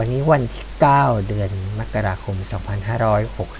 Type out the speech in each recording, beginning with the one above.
วันนี้วันที่ 9 เดือนมกราคม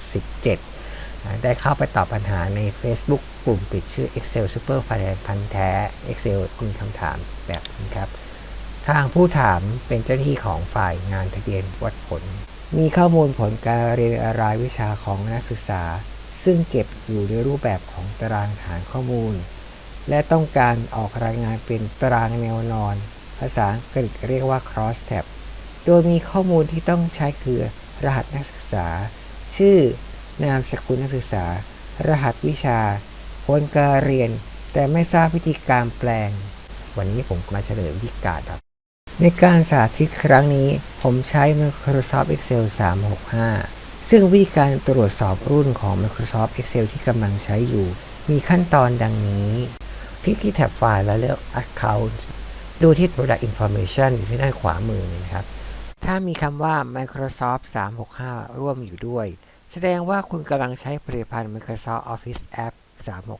2567อ่าได้เข้าไปตอบปัญหาใน Facebook กลุ่มปิดชื่อ Excel Super f i n a n c e พันแท้ Excel มีคำถามแบบนี้ครับ ทางผู้ถามเป็นเจ้าหน้าที่ของฝ่ายงานทะเบียนวัดผล มีข้อมูลผลการเรียนรายวิชาของนักศึกษา ซึ่งเก็บอยู่ในรูปแบบของตารางฐานข้อมูล และต้องการออกรายงานเป็นตารางแนวนอน ภาษาอังกฤษเรียกว่า cross tab โดยมีข้อมูลที่ต้องใช้คือรหัสนักศึกษา ชื่อนามสกุลนักศึกษา รหัสวิชา ผลการเรียน แต่ไม่ทราบวิธีการแปลง วันนี้ผมมาเฉลยวิธีการครับ ในการสาธิตครั้งนี้ผมใช้ Microsoft Excel 365 ซึ่งวิธีการตรวจสอบรุ่นของ Microsoft Excel ที่กำลังใช้อยู่ มีขั้นตอนดังนี้คลิกที่แท็บไฟล์แล้วเลือก Account ดูที่ Product Information อยู่ที่ด้านขวามือนะครับ ถ้ามีคำว่า Microsoft 365 ร่วมอยู่ด้วย แสดงว่าคุณกำลังใช้ผลิตภัณฑ์ Microsoft Office App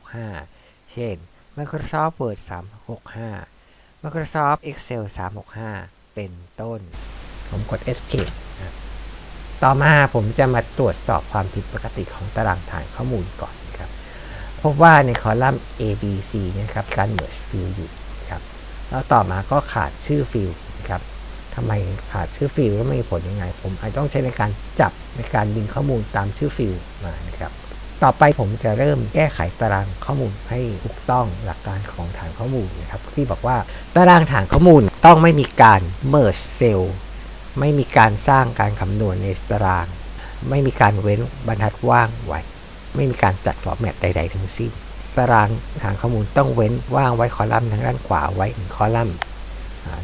365 เช่น Microsoft Word 365 Microsoft Excel 365 เป็นต้น ผมกด Escape ต่อมาผมจะมาตรวจสอบความผิดปกติของตารางฐานข้อมูลก่อนครับ พบว่าในคอลัมน์ A B C นะครับ การ merge field อยู่ครับ แล้วต่อมาก็ขาดชื่อฟิลนะครับ ทำไมขาดชื่อฟิลแล้วไม่มีผลยังไง ผมอาจต้องใช้ในการจับในการดึงข้อมูลตามชื่อฟิลมานะครับ ต่อไปผมจะเริ่มแก้ไขตารางข้อมูลให้ถูกต้องหลักการของฐานข้อมูลนะครับ ที่บอกว่าตารางฐานข้อมูลต้องไม่มีการ merge cell ไม่มีการสร้างการคำนวณในตาราง ไม่มีการเว้นบรรทัดว่างไว้ ไม่มีการจัดฟอร์แมตใด ๆ ทั้งสิ้น ตารางฐานข้อมูลต้องเว้นว่างไว้คอลัมน์ทางด้านขวาไว้หนึ่งคอลัมน์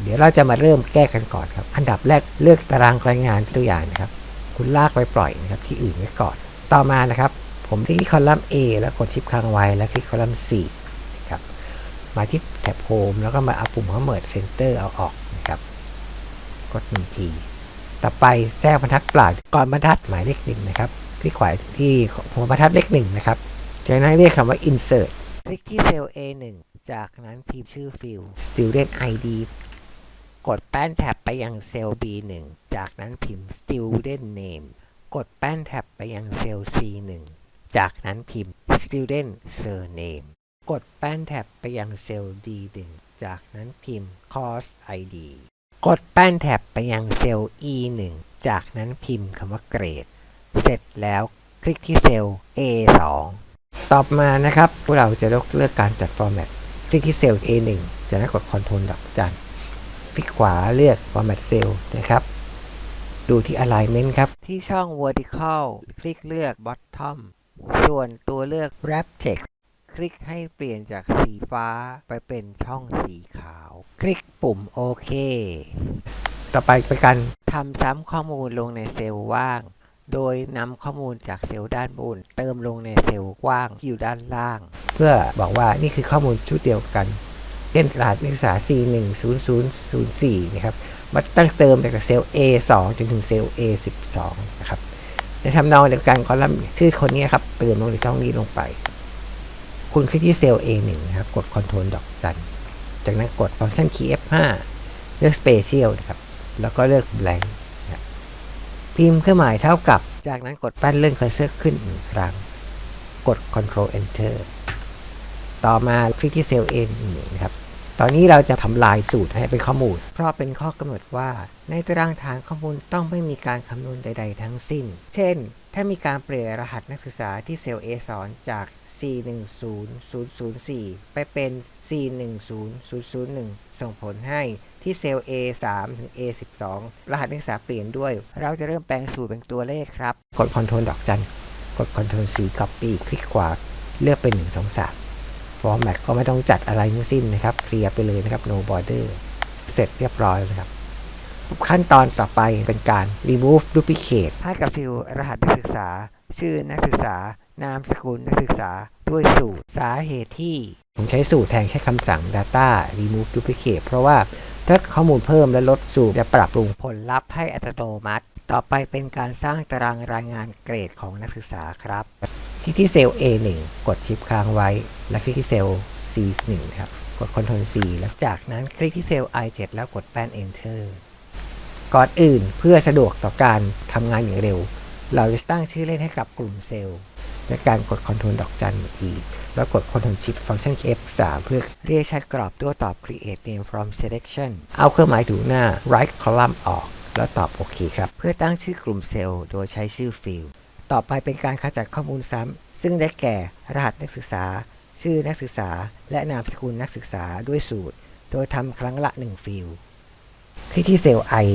เดี๋ยวเราจะมาเริ่มแก้กันก่อนครับ อันดับแรกเลือกตารางรายงานตัวอย่างนะครับ คุณลากไปปล่อยนะครับที่อื่นไว้ก่อน ต่อมานะครับ ผมคลิกที่คอลัมน์ A แล้วกดชิปค้างไว้แล้วคลิกคอลัมน์ C นะครับ มาที่แท็บ Home แล้วก็มาเอาปุ่ม Merge Center เอาออกนะครับ กดหนึ่งที ต่อไปแทรกบรรทัดเปล่าก่อนบรรทัดหมายเลขหนึ่งนะครับคลิกขวาที่หัวบรรทัดเลขหนึ่งนะครับจากนั้นเรียกคำว่า insert คลิกที่เซลล์ A1 จากนั้นพิมพ์ชื่อฟิล student ID กดแป้นแท็บไปยังเซลล์ B1 จากนั้นพิมพ์ student name กดแป้นแท็บไปยังเซลล์ C1 จากนั้นพิมพ์ student surname กดแป้นแท็บไปยังเซลล์ D1 จากนั้นพิมพ์ course ID กดแป้นแท็บไปยังเซลล์ E1 จากนั้นพิมพ์คำว่าเกรด เสร็จแล้วคลิกที่เซลล์ A2 ต่อมานะครับ เราจะเลือกเลือกการจัดฟอร์แมต คลิกที่เซลล์ A1 จากนั้นกด Ctrl ดอกจัน คลิกขวาเลือก Format Cell นะครับ ดูที่ Alignment ครับ ที่ช่อง Vertical คลิกเลือก Bottom ส่วนตัวเลือก Wrap Text คลิกให้เปลี่ยนจากสีฟ้าไปเป็นช่องสีขาว คลิกปุ่มโอเค ต่อไปเป็นการทำซ้ำข้อมูลลงในเซลล์ว่าง โดยนำข้อมูลจากเซลล์ด้านบน เติมลงในเซลล์กว้างที่อยู่ด้านล่าง เพื่อบอกว่านี่คือข้อมูลชุดเดียวกัน เช่นรหัสนักศึกษา C10004 นะครับ มาตั้งเติมจากเซลล์ A2 จนถึงเซลล์ A12 นะครับ ในทำนองเดียวกันคอลัมน์ชื่อคนนี้ครับ เติมลงในช่องนี้ลงไป คุณคลิกที่เซลล์ A1 นะครับ กด Ctrl ดอกจัน จากนั้นกดฟังก์ชัน Key F5 เลือก Special นะครับ แล้วก็เลือก Blank พิมพ์เครื่องหมายเท่ากับ จากนั้นกดแป้นเลื่อนเคอร์เซอร์ขึ้นหนึ่งครั้ง กด Ctrl Enter ต่อมาคลิกที่เซลล์ A1 นะครับ ตอนนี้เราจะทำลายสูตรให้เป็นข้อมูล เพราะเป็นข้อกำหนดว่า ในตารางฐานข้อมูลต้องไม่มีการคำนวณใด ๆ ทั้งสิ้น เช่น ถ้ามีการเปลี่ยนรหัสนักศึกษาที่เซลล์ A2 จาก C10004 ไปเป็น C10001 ส่งผลให้ที่เซลล์ A3 ถึง A12 รหัสนักศึกษาเปลี่ยนด้วย เราจะเริ่มแปลงสูตรเป็นตัวเลขครับ กด Ctrl ดอกจัน กด Ctrl C Copy คลิกขวา เลือกเป็น 1 2 3 Format ก็ไม่ต้องจัดอะไรทั้งสิ้นนะครับเคลียร์ไปเลยนะครับ No border เสร็จเรียบร้อยนะครับ ขั้นตอนต่อไปเป็นการ remove duplicate ให้กับฟิลรหัสนักศึกษา ชื่อนักศึกษานามสกุลนักศึกษาด้วยสูตรสาเหตุที่ผมใช้สูตรแทนแค่คำสั่ง data remove duplicate เพราะว่าถ้าข้อมูลเพิ่มและลดสูตรจะปรับปรุงผลลัพธ์ให้อัตโนมัติ ต่อไปเป็นการสร้างตารางรายงานเกรดของนักศึกษาครับ คลิกที่เซลล์ A1 กดชิปค้างไว้ และคลิกที่เซลล์ C1 ครับ กด Ctrl C แล้วจากนั้นคลิกที่เซลล์ I7 แล้วกดแป้น Enter ก่อนอื่นเพื่อสะดวกต่อการทำงานอย่างเร็ว เราจะตั้งชื่อเล่นให้กับกลุ่มเซลล์และการกด Ctrl ดอกจัน E แล้วกด Ctrl Shift ฟังก์ชัน F3 เพื่อเรียกใช้กรอบตัวตอบ Create Name from Selection เอาเครื่องหมายถูกหน้า Right Column ออก แล้วตอบโอเคครับ เพื่อตั้งชื่อกลุ่มเซลล์โดยใช้ชื่อฟิลต่อไปเป็นการขจัดข้อมูลซ้ำ ซึ่งได้แก่ รหัสนักศึกษา ชื่อนักศึกษา และนามสกุลนักศึกษาด้วยสูตร โดยทำครั้งละ 1 ฟิลด์คลิกที่เซลล์ i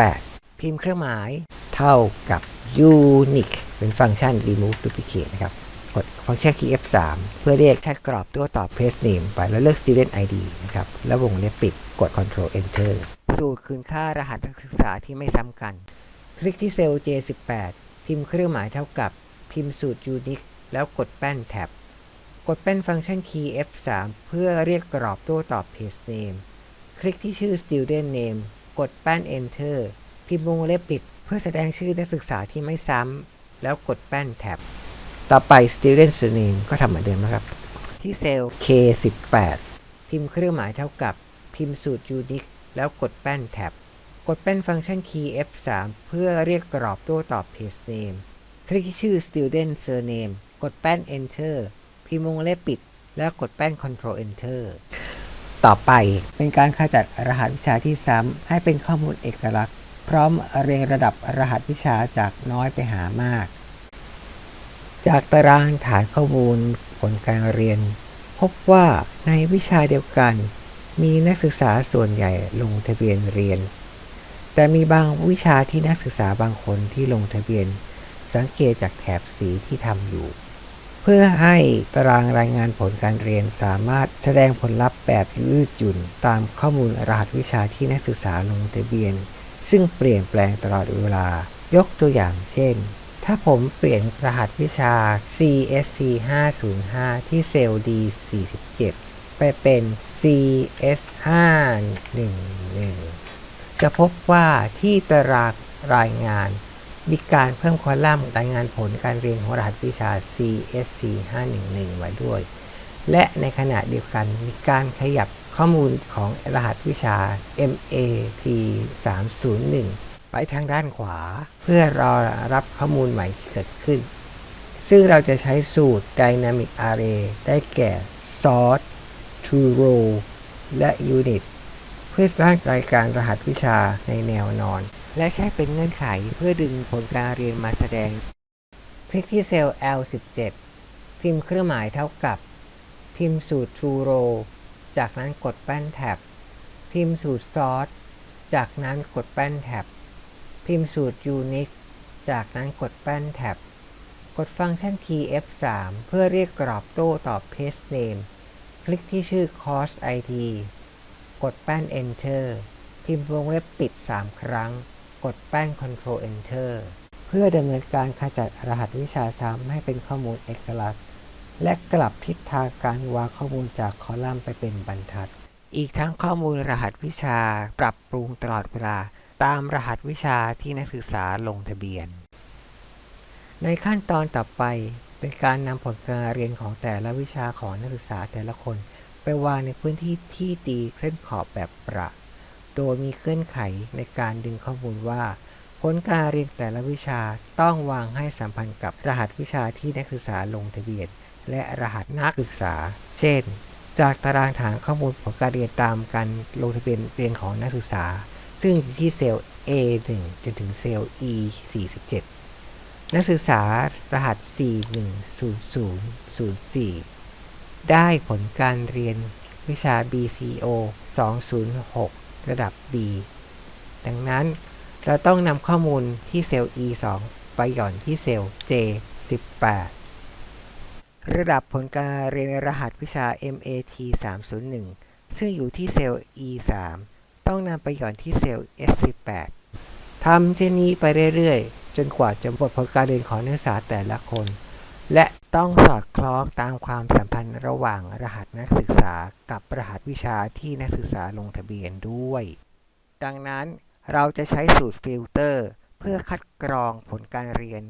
18 พิมพ์เครื่องหมาย เท่ากับ unique เป็นฟังก์ชัน remove duplicate นะครับ กดฟังก์ชัน key F3 เพื่อเรียกใช้กรอบตัวตอบ paste name ไปแล้วเลือก student ID นะครับ แล้ววงเล็บปิดกด control enter สูตรคืนค่ารหัสนักศึกษาที่ไม่ซ้ำกัน คลิกที่เซลล์ J18 พิมพ์เครื่องหมายเท่ากับ พิมพ์สูตร unique แล้วกดแป้นแท็บ กดแป้นฟังก์ชัน key F3 เพื่อเรียกกรอบตัวตอบ paste name คลิกที่ชื่อ student name กดแป้น enter พิมพ์วงเล็บปิด เพื่อแสดงชื่อนักศึกษาที่ไม่ซ้ำแล้วกดแป้นแท็บ ต่อไป student name ก็ทำเหมือนเดิมนะครับ ที่เซลล์ K18 พิมพ์เครื่องหมายเท่ากับพิมพ์สูตร unique แล้วกดแป้นแท็บ กดแป้นฟังก์ชัน key F3 เพื่อเรียกกรอบตัวตอบ paste name คลิกที่ชื่อ student surname กดแป้น enter พิมพ์วงเล็บปิด แล้วกดแป้น control enter ต่อไปเป็นการขจัดรหัสวิชาที่ซ้ำให้เป็นข้อมูลเอกลักษณ์ พร้อมเรียงระดับรหัสวิชาจากน้อยไปหามาก จากตารางฐานข้อมูลผลการเรียน พบว่าในวิชาเดียวกัน มีนักศึกษาส่วนใหญ่ลงทะเบียนเรียน แต่มีบางวิชาที่นักศึกษาบางคนที่ลงทะเบียน สังเกตจากแถบสีที่ทำอยู่ เพื่อให้ตารางรายงานผลการเรียนสามารถแสดงผลลัพธ์แบบยืดหยุ่น ตามข้อมูลรหัสวิชาที่นักศึกษาลงทะเบียน ซึ่งเปลี่ยนแปลงตลอดเวลายกตัวอย่างเช่น ถ้าผมเปลี่ยนรหัสวิชา CSC 505ที่เซลล์ D 47ไปเป็น CS 511จะพบว่าที่ตารางรายงานมีการเพิ่มคอลัมน์รายงานผลการเรียนของรหัสวิชา CSC 511ไว้ด้วย และในขณะเดียวกันมีการขยับข้อมูลของรหัสวิชา MAT 301 ไปทางด้านขวา เพื่อรอรับข้อมูลใหม่เกิดขึ้น ซึ่งเราจะใช้สูตร Dynamic Array ได้แก่ Sort to Row และ Unit เพื่อสร้างรายการรหัสวิชาในแนวนอน และใช้เป็นเงื่อนไขเพื่อดึงผลการเรียนมาแสดง คลิกที่เซลล์ L17 พิมพ์เครื่องหมายเท่ากับ พิมพ์สูตร True Row จากนั้นกดแป้นแท็บ พิมพ์สูตร Sort จากนั้นกดแป้นแท็บ พิมพ์สูตร Unique จากนั้นกดแป้นแท็บ กดฟังก์ชัน key F3 เพื่อเรียกกรอบโต้ตอบ paste name คลิกที่ชื่อ course ID กดแป้น enter พิมพ์วงเล็บปิด 3 ครั้ง กดแป้น control enter เพื่อดำเนินการขจัดรหัสวิชาซ้ำให้เป็นข้อมูลเอกลักษณ์ และกลับทิศทางการวางข้อมูลจากคอลัมน์ไปเป็นบรรทัด อีกทั้งข้อมูลรหัสวิชาปรับปรุงตลอดเวลา ตามรหัสวิชาที่นักศึกษาลงทะเบียน ในขั้นตอนต่อไปเป็นการนำผลการเรียนของแต่ละวิชาของนักศึกษาแต่ละคน ไปวางในพื้นที่ที่ตีเส้นขอบแบบประ โดยมีเงื่อนไขในการดึงข้อมูลว่า ผลการเรียนแต่ละวิชาต้องวางให้สัมพันธ์กับรหัสวิชาที่นักศึกษาลงทะเบียน และรหัสนักศึกษา เช่น จากตารางฐานข้อมูลผลการเรียนตามการลงทะเบียนเรียนของนักศึกษา ซึ่งอยู่ที่เซลล์ A1 จนถึงเซลล์ E47 นักศึกษารหัส 410004 ได้ผลการเรียนวิชา BCO 206 ระดับ B ดังนั้นเราต้องนำข้อมูลที่เซลล์ E2 ไปหย่อนที่เซลล์ J18 ระดับผลการเรียนรหัสวิชา MAT 301 ซึ่งอยู่ที่เซลล์ E3 ต้องนำไปหย่อนที่เซลล์ S18 ทำเช่นนี้ไปเรื่อยๆ จนกว่าจะหมดผลการเรียนของนักศึกษาแต่ละคน และต้องสอดคล้องตามความสัมพันธ์ระหว่างรหัสนักศึกษากับรหัสวิชาที่นักศึกษาลงทะเบียนด้วย ดังนั้นเราจะใช้สูตรฟิลเตอร์ เพื่อคัดกรองผลการเรียน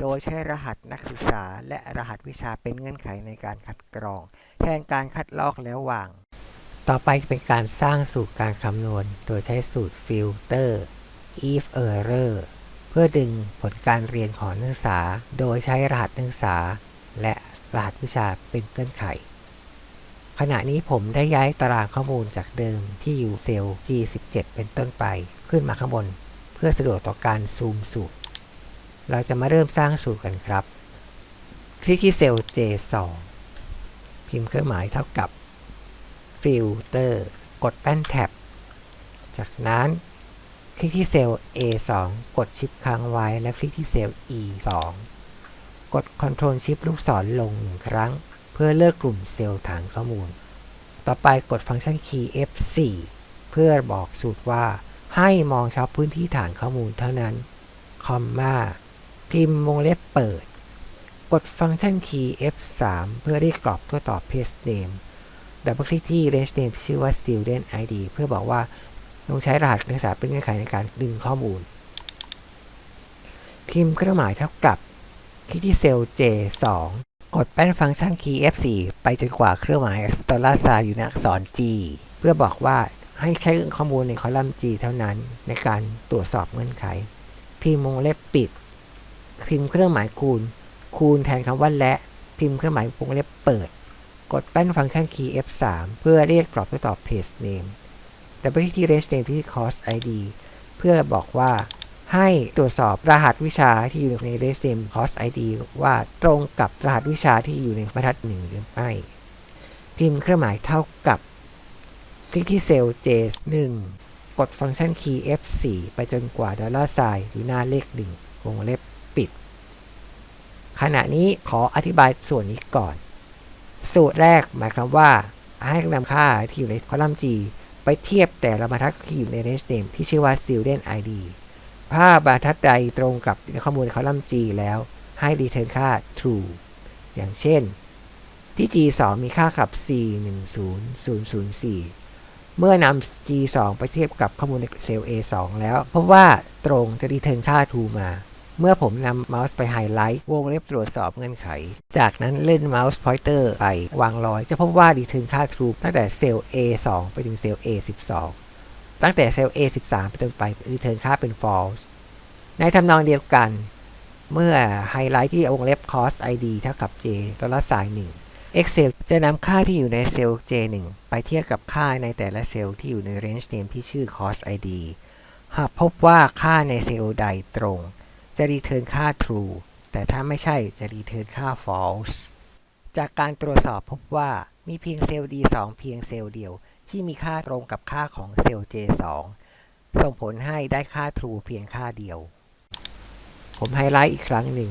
โดยใช้รหัสนักศึกษา และรหัสวิชาเป็นเงื่อนไขในการคัดกรอง แทนการคัดลอกแล้ววาง ต่อไปเป็นการสร้างสูตรการคำนวณ โดยใช้สูตรฟิลเตอร์ if error เพื่อดึงผลการเรียนของนักศึกษา โดยใช้รหัสนักศึกษา และรหัสวิชาเป็นเงื่อนไข ขณะนี้ผมได้ย้ายตารางข้อมูลจากเดิมที่อยู่เซลล์ G17 เป็นต้นไปขึ้นมาข้างบน เพื่อสะดวกต่อการซูมสูตร เราจะมาเริ่มสร้างสูตรกันครับ คลิกที่เซลล์ J2 พิมพ์เครื่องหมายเท่ากับ Filter กดแป้นแท็บ จากนั้นคลิกที่เซลล์ A2 กดชิปค้างไว้และคลิกที่เซลล์ E2 กด Ctrl Shift ลูกศรลงหนึ่งครั้ง เพื่อเลือกกลุ่มเซลล์ฐานข้อมูล ต่อไปกดฟังก์ชันคีย์ F4 เพื่อบอกสูตรว่าให้มองเฉพาะพื้นที่ฐานข้อมูลเท่านั้น คอมมาพิมพ์วงเล็บเปิด กดฟังก์ชันคีย์ F3 เพื่อเรียกกรอบตัวตอบ Page Name ดับเบิลคลิกที่ Range Name ที่ชื่อว่า Student ID เพื่อบอกว่าต้องใช้รหัสนักศึกษาเป็นเงื่อนไขในการดึงข้อมูล พิมพ์เครื่องหมายเท่ากับคลิกที่เซลล์ J2 กดแป้นฟังก์ชันคีย์ F4 ไปจนกว่าเครื่องหมายดอลลาร์ซาอยู่ในอักษร G เพื่อบอกว่าให้ใช้ข้อมูลในคอลัมน์ G เท่านั้นในการตรวจสอบเงื่อนไข พิมพ์วงเล็บปิด พิมพ์เครื่องหมายคูณ คูณแทนคำว่าและ พิมพ์เครื่องหมายวงเล็บเปิด กดแป้นฟังก์ชันคีย์ F3 เพื่อเรียกกรอบตัวตอบ page name ดับเบิลคลิกที่ range name ที่ course ID เพื่อบอกว่าให้ตรวจสอบรหัสวิชาที่อยู่ใน range name course ID ว่าตรงกับรหัสวิชาที่อยู่ในบรรทัดหนึ่งหรือไม่พิมพ์เครื่องหมายเท่ากับ คลิกที่เซลล์ J1 กดฟังก์ชันคีย์ F4 ไปจนกว่าดอลลาร์ไซน์อยู่หน้าเลขหนึ่งวงเล็บปิด ขณะนี้ขออธิบายส่วนนี้ก่อน สูตรแรกหมายความว่าให้นำค่าที่อยู่ในคอลัมน์ G ไปเทียบแต่ละบรรทัดที่อยู่ใน range name ที่ชื่อว่า student ID ถ้าบรรทัดใดตรงกับข้อมูลคอลัมน์ G แล้วให้ return ค่า true อย่างเช่น ที่ G2 มีค่ากับ410004 เมื่อนำ G2 ไปเทียบกับข้อมูลในเซลล์ A2 แล้วพบว่าตรงจะ return ค่า true มา เมื่อผมนำเมาส์ไปไฮไลท์วงเล็บตรวจสอบเงื่อนไข จากนั้นเล่นเมาส์พอยเตอร์ไปวางรอย จะพบว่า return ค่า true ตั้งแต่เซลล์ A2 ไปถึงเซลล์ A12 ตั้งแต่เซลล์ A13 ไปจนไป return ค่าเป็น false ในทำนองเดียวกัน เมื่อไฮไลท์ที่วงเล็บ cost id เท่ากับ j ดอลลาร์ไซน์1 Excel จะนำค่าที่อยู่ในเซลล์ J1 ไปเทียบกับค่าในแต่ละเซลล์ที่อยู่ใน range name ที่ชื่อ cost id หากพบว่าค่าในเซลล์ใดตรง จะ return ค่า true แต่ถ้าไม่ใช่จะ return ค่า false จากการตรวจสอบพบว่ามีเพียงเซลล์ D2 เพียงเซลล์เดียว ที่มีค่าตรงกับค่าของเซลล์ J2 ส่งผลให้ได้ค่า true เพียงค่าเดียว ผมไฮไลท์อีกครั้งหนึ่ง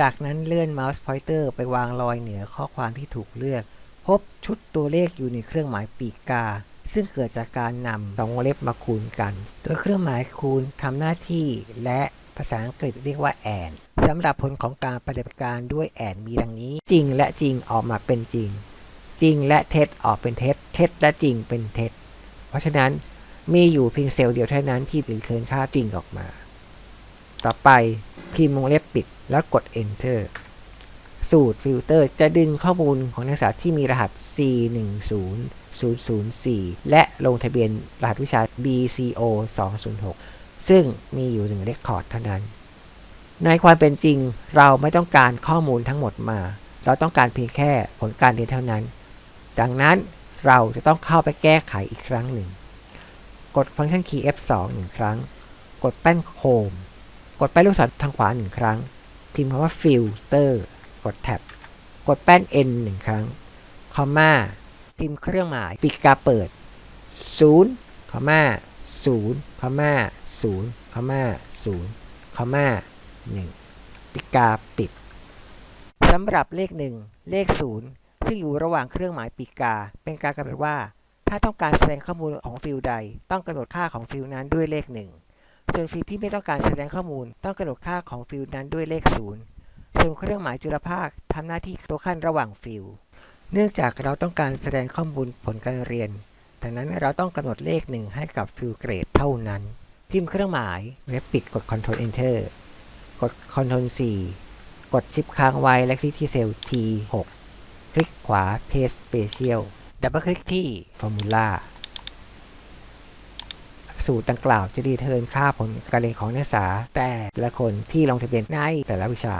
จากนั้นเลื่อนเมาส์พอยเตอร์ไปวางรอยเหนือข้อความที่ถูกเลือก พบชุดตัวเลขอยู่ในเครื่องหมายปีกกา ซึ่งเกิดจากการนำสองวงเล็บมาคูณกัน โดยเครื่องหมายคูณทำหน้าที่และ ภาษาอังกฤษเรียกว่า and สำหรับผลของการปฏิบัติการด้วย and มีดังนี้ จริงและจริงออกมาเป็นจริง จริงและเท็จออกเป็นเท็จ เท็จและจริงเป็นเท็จ เพราะฉะนั้นมีอยู่เพียงเซลล์เดียวเท่านั้นที่รีเทิร์นค่าจริงออกมา ต่อไปพิมพ์วงเล็บปิดแล้วกด enter สูตรฟิลเตอร์จะดึงข้อมูลของนักศึกษาที่มีรหัส C10004 และลงทะเบียนรหัสวิชา BCO 206 ซึ่งมีอยู่หนึ่งเรคคอร์ดเท่านั้น ในความเป็นจริงเราไม่ต้องการข้อมูลทั้งหมดมา เราต้องการเพียงแค่ผลการเรียนเท่านั้น ดังนั้นเราจะต้องเข้าไปแก้ไขอีกครั้งหนึ่ง กดฟังก์ชันคีย์ F2 หนึ่งครั้ง กดแป้น Home กดแป้นลูกศรทางขวาหนึ่งครั้ง พิมพ์คำว่า filter กดแท็บ กดแป้น n หนึ่งครั้ง คอมมา พิมพ์เครื่องหมาย ปิดกาเปิด0คอมมา0คอมมา 0คอมมา0คอมมา1ปิกาปิดสำหรับเลข 1 เลข 0 ซึ่งอยู่ระหว่างเครื่องหมายปีกา เป็นการกำหนดว่า ถ้าต้องการแสดงข้อมูลของฟิลด์ใด ต้องกำหนดค่าของฟิลด์นั้นด้วยเลขหนึ่งส่วนฟิลด์ที่ไม่ต้องการแสดงข้อมูล ต้องกำหนดค่าของฟิลด์นั้นด้วยเลขศูนย์ส่วนเครื่องหมายจุลภาคทำหน้าที่ตัวขั้นระหว่างฟิลด์เนื่องจากเราต้องการแสดงข้อมูลผลการเรียนดังนั้นเราต้องกำหนดเลขหนึ่งให้กับฟิลด์เกรดเท่านั้น พิมพ์เครื่องหมาย เว็บปิดกด Ctrl Enter กด Ctrl C กดชิปค้างไว้และคลิกที่เซลล์ T6 คลิกขวา Paste Special ดับเบิลคลิกที่ Formula สูตรดังกล่าวจะรีเทิร์นค่าผลการเรียนของนักศึกษา แต่ละคนที่ลงทะเบียนในแต่ละวิชา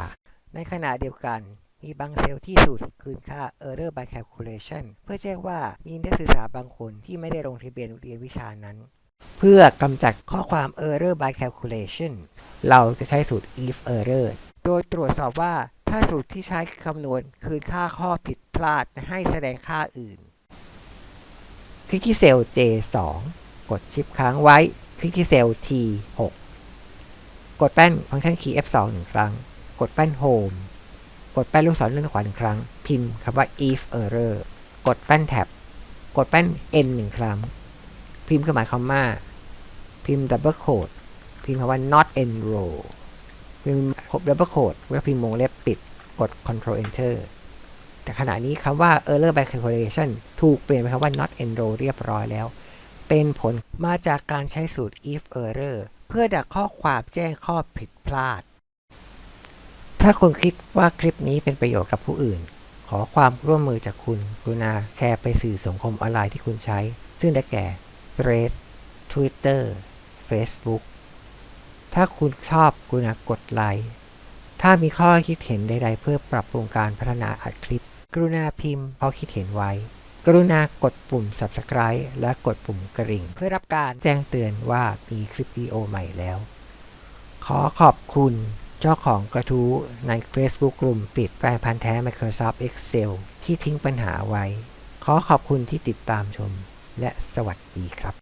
ในขณะเดียวกันมีบางเซลล์ที่สูตรคืนค่า error by calculation เพื่อแจ้งว่ามีนักศึกษาบางคนที่ไม่ได้ลงทะเบียนเรียนวิชานั้น เพื่อกำจัดข้อความ error by calculation เราจะใช้สูตร if error โดยตรวจสอบว่าถ้าสูตรที่ใช้คำนวณคืนค่าข้อผิดพลาดให้แสดงค่าอื่น คลิกที่เซลล์ J2 กดชิปค้างไว้ คลิกที่เซลล์ T6 กดแป้นฟังก์ชันคีย์ F2 หนึ่งครั้ง กดแป้น Home กดแป้นลูกศรเลื่อนขวาหนึ่งครั้ง พิมพ์คำว่า if error กดแป้นแท็บ กดแป้น N หนึ่งครั้ง พิมพ์เครื่องหมายคอมมาพิมพ์ double quote พิมพ์คำว่า not enroll พิมพ์ double quote แล้วพิมพ์วงเล็บปิดกด control enter แต่ขณะนี้คำว่า error by calculation ถูกเปลี่ยนเป็นคำว่า not enroll เรียบร้อยแล้ว เป็นผลมาจากการใช้สูตร if error เพื่อดักข้อความแจ้งข้อผิดพลาด ถ้าคุณคิดว่าคลิปนี้เป็นประโยชน์กับผู้อื่น ขอความร่วมมือจากคุณ กรุณาแชร์ไปสื่อสังคมออนไลน์ที่คุณใช้ ซึ่งได้แก่ Thread Twitter Facebook ถ้าคุณชอบกรุณากดไลค์ ถ้ามีข้อคิดเห็นใด ๆ เพื่อปรับปรุงการพัฒนาอัดคลิป กรุณาพิมพ์ข้อคิดเห็นไว้ กรุณากดปุ่ม subscribe และกดปุ่มกระดิ่ง เพื่อรับการแจ้งเตือนว่ามีคลิปวิดีโอใหม่แล้ว ขอขอบคุณเจ้าของกระทู้ใน Facebook กลุ่มปิดแฟนพันธ์แท้ Microsoft Excel ที่ทิ้งปัญหาไว้ ขอขอบคุณที่ติดตามชม และสวัสดีครับ